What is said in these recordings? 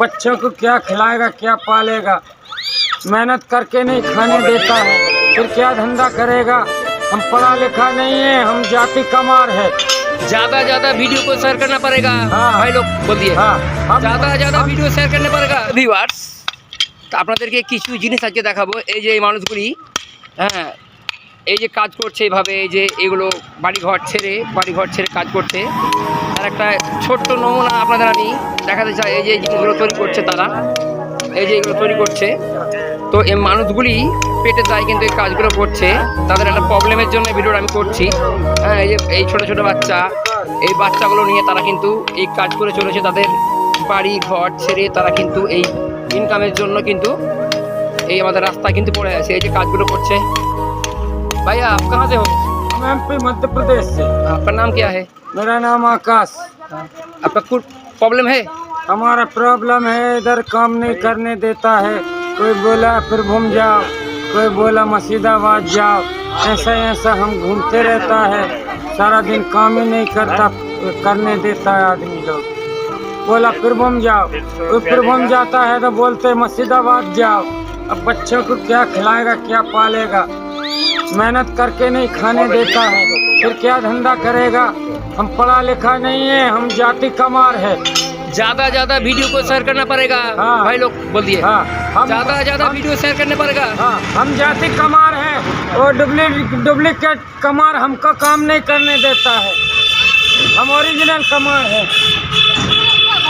बच्चों को क्या खिलाएगा क्या पालेगा मेहनत करके नहीं खाने देता है फिर क्या धंधा करेगा हम पढ़ा लिखा नहीं है हम जाति कमार है ज्यादा ज्यादा वीडियो को शेयर करना पड़ेगा हाँ। भाई लोग बोल दिए हाँ हम ज्यादा ज्यादा ভিডিও শেয়ার করতে পারেগা ভিউয়ার্স তো আপনাদেরকে কিছু জিনিস আজকে দেখাবো এই যে এই মানুষগুলি হ্যাঁ এই যে কাজ করছে এইভাবে এই যে এগুলো বাড়িঘর ছেড়ে বাড়িঘর ছেড়ে কাজ করছে তার একটা ছোট্ট নমুনা আপনাদের আমি দেখাতে চাই, এই যে জিনিসগুলো তৈরি করছে তারা। এই যে এগুলো তৈরি করছে। তো এই মানুষগুলি পেটে যায় কিন্তু এই কাজগুলো করছে। তাদের একটা প্রবলেমের জন্য ভিডিওটা আমি করছি। হ্যাঁ এই যে এই ছোটো ছোটো বাচ্চা, এই বাচ্চাগুলো নিয়ে তারা কিন্তু এই কাজ করে চলেছে। তাদের বাড়ি, ঘর ছেড়ে তারা কিন্তু এই ইনকামের জন্য কিন্তু এই আমাদের রাস্তায় কিন্তু পড়ে আছে। এই যে কাজগুলো করছে। ভাইয়া আপ কাহা से हो हम एमपी मध्य प्रदेश से। आपका नाम क्या है? मेरा नाम आकाश। आपका कुछ प्रॉब्लम है? हमारा प्रॉब्लम है इधर काम नहीं करने देता है। कोई बोला फिर घूम जाओ। कोई बोला मसीदाबाद जाओ। ऐसा ऐसा हम घूमते रहता है। सारा दिन काम ही नहीं करता करने देता है आदमी लोग। बोला फिर घूम जाओ। कोई फिर घूम जाता है तो बोलते मसीदाबाद जाओ। अब बच्चों को क्या खिलाएगा क्या पालेगा? मेहनत करके नहीं खाने देता है। फिर क्या धंधा करेगा? हम पढ़ा लिखा नहीं है हम जाति कमार है। ज़्यादा ज़्यादा वीडियो को शेयर करना पड़ेगा। हाँ। भाई लोग बोल दिए। हाँ। हम ज़्यादा ज़्यादा वीडियो शेयर करने पड़ेगा। हाँ। हम जाति कमार हैं और डुप्लीकेट कमार हमको काम नहीं करने देता है। हम ओरिजिनल कमार हैं।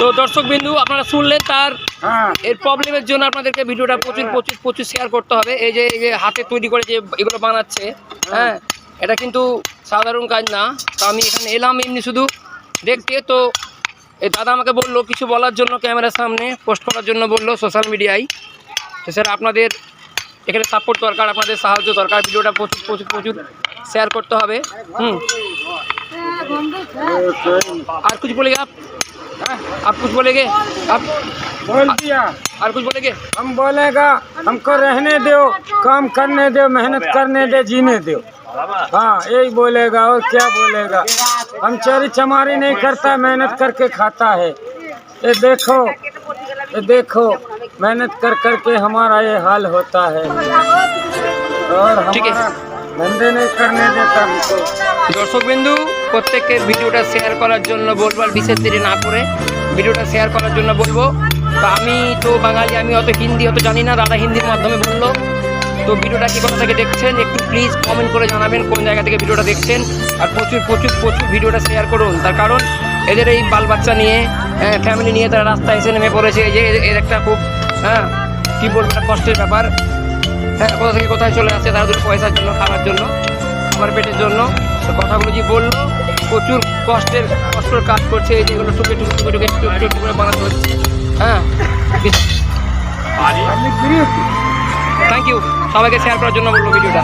তো দর্শক বিন্দু আপনারা শুনলেন তার হ্যাঁ। এর প্রবলেমের জন্য আপনাদেরকে ভিডিওটা প্রচুর প্রচুর প্রচুর শেয়ার করতে হবে। এই যে এই যে হাতে তৈরি করে যে এগুলো বানাচ্ছে হ্যাঁ।, হ্যাঁ। এটা কিন্তু সাধারণ কাজ না। তো আমি এখানে এলাম এমনি শুধু দেখতে। তো এই দাদা আমাকে বলল কিছু বলার জন্য ক্যামেরার সামনে পোস্ট করার জন্য বলল সোশ্যাল মিডিয়ায় তো স্যার আপনাদের এখানে সাপোর্ট দরকার আপনাদের সাহায্য দরকার। ভিডিওটা প্রচুর প্রচুর প্রচুর শেয়ার করতে হবে। হুম। হ্যাঁ, আর কিছু বলি আপ आप कुछ बोलेगे? आप बोल दिया। और कुछ बोलेगे? हम बोलेगा हमको रहने दो काम करने दो मेहनत करने दे जीने दो। हाँ यही बोलेगा और क्या बोलेगा। हम चोरी चमारी नहीं करता मेहनत करके खाता है। ये देखो ये देखो मेहनत कर करके हमारा ये हाल होता है। और ठीक है। দর্শক বিন্দু প্রত্যেককে ভিডিওটা শেয়ার করার জন্য বলব আর বিশেষ দেরি না করে ভিডিওটা শেয়ার করার জন্য বলব। তো আমি তো বাঙালি, আমি অত হিন্দি অত জানি না, দাদা হিন্দির মাধ্যমে বলল। তো ভিডিওটা কি কোথা থেকে দেখছেন, একটু প্লিজ কমেন্ট করে জানাবেন কোন জায়গা থেকে ভিডিওটা দেখছেন। আর প্রচুর প্রচুর প্রচুর ভিডিওটা শেয়ার করুন। তার কারণ এদের এই বাল বাচ্চা নিয়ে ফ্যামিলি নিয়ে তারা রাস্তায় এসে নেমে পড়েছে। যে এর একটা খুব হ্যাঁ কী বলব কষ্টের ব্যাপার। হ্যাঁ কোথা থেকে কোথায় চলে আসছে তারা দুটো পয়সার জন্য খাবার জন্য খাবার পেটের জন্য। তো কথাগুলো যে বলল প্রচুর কষ্টের কষ্টের কাজ করছে এই যেগুলো টুকে টুকে টুকে টুকে একটু একটু একটু করে বানাতে হচ্ছে। হ্যাঁ। থ্যাংক ইউ সবাইকে শেয়ার করার জন্য বলল ভিডিওটা।